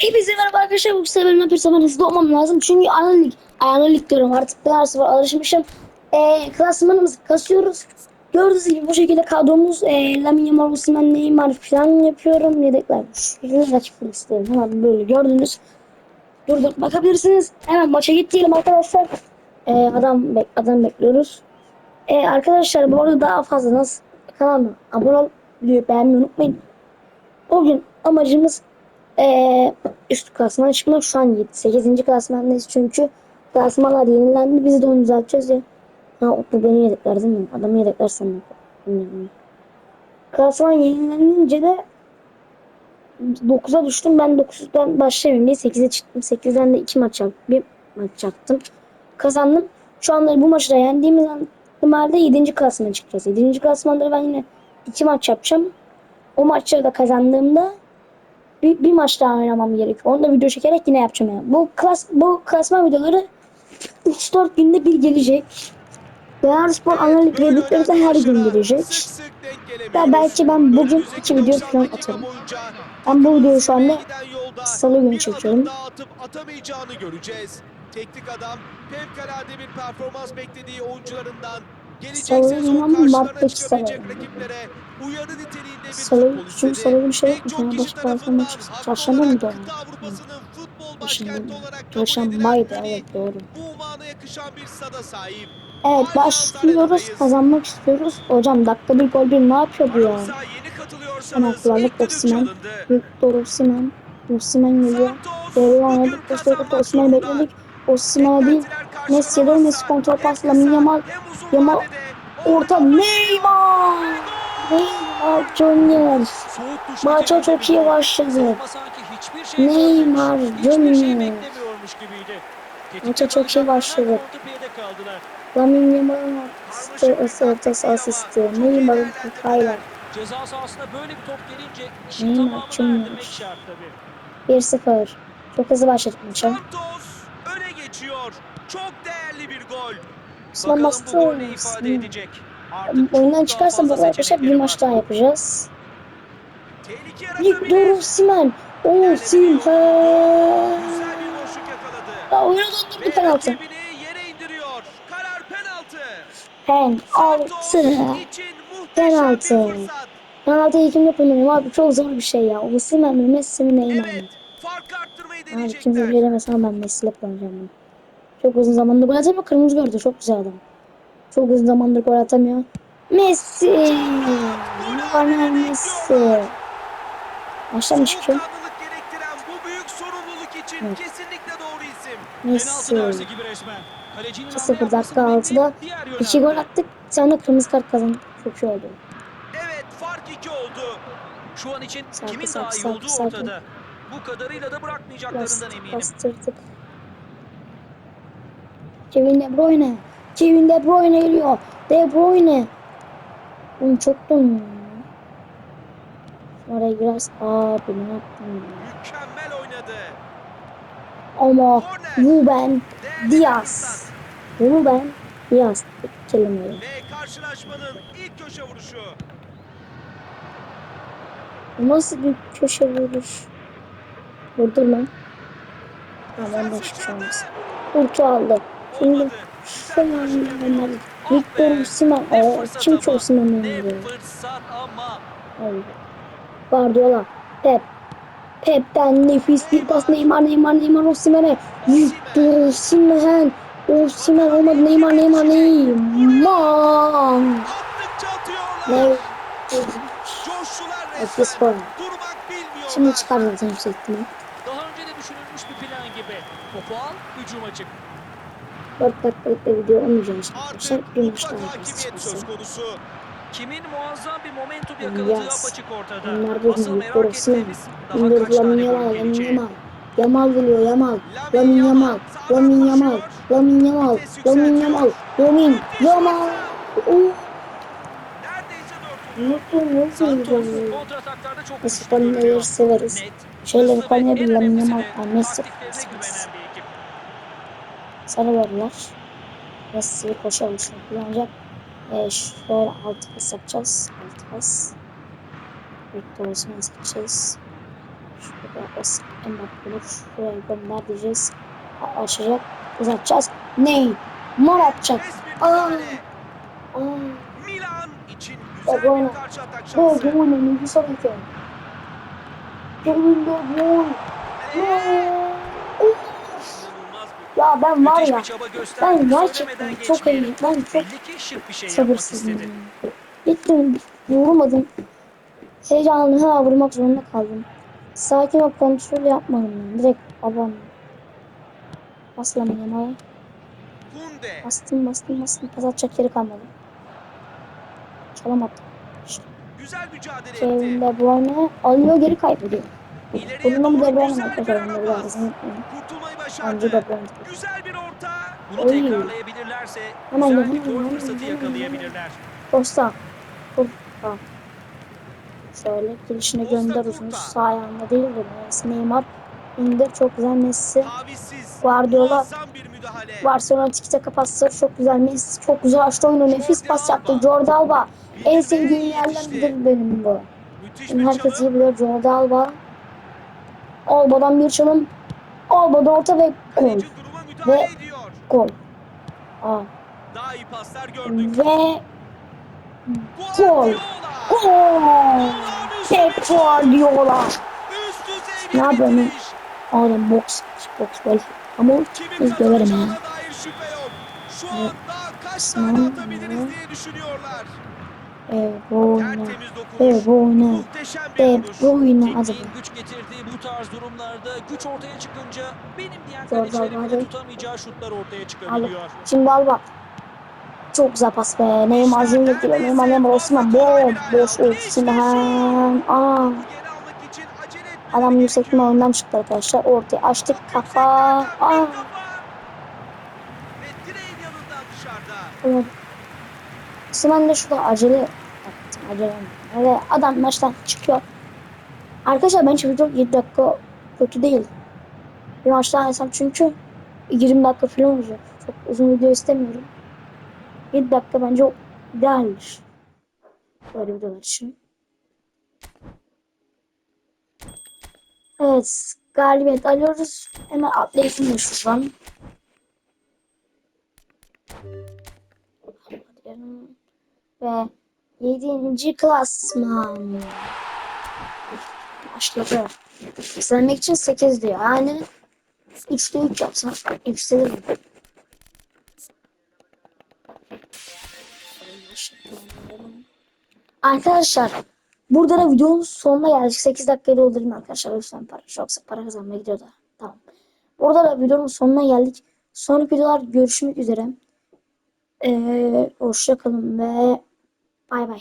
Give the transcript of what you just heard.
Hepinize merhaba arkadaşlar. Bu sefer bölümde bir zaman hızlı olmam lazım. Çünkü ana lig, ana lig diyorum artık ben sıfır alışmışım. Ee, klasmanımızı kasıyoruz. Gördüğünüz gibi bu şekilde kadromuz e, Lamine Yamal, Osimhen, Neymar falan yapıyorum. Yedekler bu şekilde rakip istedim. Hemen böyle gördünüz. Durdur bakabilirsiniz. Hemen maça git diyelim arkadaşlar. Ee, adam bek adam bekliyoruz. Ee, arkadaşlar bu arada daha fazla nasıl kanalıma abone ol, beğenmeyi unutmayın. Bugün amacımız ee, üst klasmana çıkmak şu an 7. 8. klasmandayız çünkü klasmanlar yenilendi. Biz de onu düzelteceğiz ya. Ha bu beni yedekler değil mi? Adamı yedekler sanırım. Klasman yenilenince de 9'a düştüm. Ben 9'dan başlamayayım diye 8'e çıktım. 8'den de 2 maç yaptım. Bir maç yaptım. Kazandım. Şu anda bu maçı da yendiğimiz halde 7. klasmana çıkacağız. 7. klasmanda ben yine 2 maç yapacağım. O maçları da kazandığımda bir, bir maç daha oynamam gerekiyor. Onu da video çekerek yine yapacağım yani. Bu klas bu klasman videoları 3-4 günde bir gelecek. Belarusspor analiz dedikleri de her gün gelecek. Ya belki ben bugün iki video falan atarım. Ben bu videoyu şu anda salı günü çekiyorum. Teknik adam fevkalade bir performans beklediği oyuncularından gelecek Salı sezon günü ama karşılarına Mart'taki çıkabilecek salı. rakiplere uyarı niteliğinde bir Salı- futbol çünkü istedi. salı bir şey tarafından maçı haklı çarşamba Avrupa'sının futbol Şimdi çarşambaydı evet doğru. Evet başlıyoruz kazanmak istiyoruz. Hocam dakika bir gol bir ne yapıyor bu ya? Osimhen. çalındı. Victor Osimhen. Osimhen geliyor. Bugün oynadık. Koştu kazanmak koştu Osimhen'i zorunda. bekledik. Osimhen'e değil. Messi'ye de karşılanamazsa Messi kontrol pasla Yamal. Yamal orta Neymar. Neymar Junior. Maça çok iyi başladı. Neymar Junior. Maça çok iyi başladı. Lamine Yamal'ın ortası asisti. Neymar'ın hatayla. Ceza sahasına böyle bir top gelince işin tabii. 1-0. Çok hızlı başladık maça. Geçiyor. Çok değerli bir gol. Bakalım bu gol ne ifade edecek. Artık Oyundan çıkarsam bu arkadaşlar bir maç daha yapacağız. Victor bir boşluk yakaladı. Ya oyuna döndürdü penaltı. penaltı. Penaltı. Penaltıyı kim yapamıyor abi çok zor bir şey ya. Osimhen mi Messi mi Neymar mı? Evet. Farkı arttırmayı Abi kimse deneyecekler. bilemez ama ben Messi'yle kullanacağım bunu. Çok uzun zamandır gol atamıyor. Kırmızı gördü. Çok güzel adam. Çok uzun zamandır gol atamıyor. Messi. Lionel Messi. Maçtan mı çıkıyor? Evet. Messi. gibi resmen. Kalecinin 2-0 hamle dakika yapmasını 6'da bekleyip diğer yöne 2 gol attı. attık. Tane kırmızı kart kazandık. Çok iyi oldu. Evet fark iki oldu. Şu an için Sakin, kimin sakin, daha iyi olduğu ortada. Bu kadarıyla da bırakmayacaklarından Bastırdık, eminim. bastırdık. Kevin De Bruyne. Kevin De Bruyne geliyor. De Bruyne. Oğlum çok. Oraya biraz abi ne yaptın ya? Mükemmel oynadı. Ama. Ruben bir Diaz. Ruben Diaz. Kelimeyi. Ve karşılaşmanın ilk köşe vuruşu. Nasıl bir köşe vuruş? Vurdur lan. Tamam ben hiçbir şey olmaz. Kurtu aldı. Şimdi Olmadı. Osimhen. Victor Oo, fırsat kim çok ama. Oldu. Guardiola. Pep. Pep'ten nefis bir pas Neymar Neymar Neymar Osimhen'e. Victor Osimhen. Osimhen olmadı Neymar Neymar Neymar. Ne? Durmak bilmiyorlar. Şimdi çıkar zaten yüksek ihtimal. Daha önce de düşünülmüş bir plan gibi. Topu al, hücuma çık. 4 dakikalık da video olmayacak arkadaşlar. Bir maç daha mutlak yapacağız. hakimiyet söz konusu. Kimin muazzam bir momentum yakaladığı Yaz. apaçık ortada. Onlar da Asıl merak daha İndir gol Yamal, geleceği. Yamal. Yamal geliyor Yamal. Lamine Yamal, Lamine Yamal. Lamine Yamal, yükseltiyor. Yamal, Lamine Yamal. Oo, kontrataklarda çok Biz güçlü Konya'yı görünüyor. severiz. Ve Konya'da en Lamine önemlisi Yamal, yani Messi taktiklerine severiz. güvenen bir ekip. Sarı verdiler. Messi koşu alışını kullanacak. Ee, şöyle altı pas yapacağız. Altı pas. Victor Osimhen'i seçeceğiz. Şurada bas. Mbappe'yi şuraya gönder diyeceğiz. Açacak. Uzatacağız. Ney? Mor atacak. Aa. Aa. Milan için güzel bir karşı atak şansı. bu oyunu ne güzel bir Kevin De Ya ben var ya ben Söylemeden gerçekten çok iyi, ben çok şey sabırsızım. Gittim, vurmadım. Heyecanlı ha vurmak zorunda kaldım. Sakin ol kontrol yapmadım ben. Direkt abam. Baslamayayım ha. Kunde. Bastım bastım bastım. Pas atacak yeri kalmadı. Çalamadım. İşte Güzel mücadele Kevin etti. De Bruyne alıyor geri kaybediyor. Bununla mı De Bruyne pas. unutmayın. Başardı. Güzel bir orta. Bunu Oy. tekrarlayabilirlerse Hemen güzel hemen bir gol fırsatı yakalayabilirler. Costa. Costa. Şöyle girişine gönder uzun. Sağ ayağında değil de Messi Neymar. indir çok güzel Messi. Guardiola. Barcelona tiki taka pasları çok güzel. Messi çok güzel açtı oyunu. Nefis pas yaptı. Jordi Alba. En sevdiğim yerden biri benim bu. Müthiş herkes iyi bilir Jordi Alba. Alba'dan bir çalım. Alba'da orta ve gol. Ve- ediyor. Gol. Aa. Daha iyi paslar gördük. Ve gol. Olağanüstü Pep. Guardiola. Ne yapıyorsun? Adam boks. Boks gol. Ama biz döverim ya. dair şüphe yok. Şu anda kaç tane atabiliriz diye düşünüyorlar. Muhteşem bir Evet vuruş. bu oyna. Hadi. Güç getirdiği bu tarz durumlarda güç ortaya çıkınca benim Alba bile hadi. tutamayacağı şutlar ortaya çıkabiliyor. Şimdi Alba. Çok güzel pas be. Neymar Junior gibi. Neymar Neymar Bom. bir ayağı. Boş hem. Aa. Adam yüksekten oyundan çıktı arkadaşlar. Ortaya açtık. Kafa. Aa. Osman da şurada acele Öyle adam maçtan çıkıyor. Arkadaşlar bence video 7 dakika kötü değil. Bir maçtan alsam çünkü 20 dakika falan olacak. Çok uzun video istemiyorum. 7 dakika bence idealdir. Böyle videolar için. Evet. Galibiyet alıyoruz. Hemen atlayalım da şuradan. Ve 7. klasman. Başladı. Yükselmek için 8 diyor. Yani 3'te 3 yapsam yükselirim. Arkadaşlar burada da videonun sonuna geldik. 8 dakikayı doldurayım arkadaşlar. Lütfen para. Yoksa para kazanmaya gidiyor da. Tamam. Burada da videonun sonuna geldik. Sonraki videolar görüşmek üzere. Ee, hoşça kalın ve bay bay.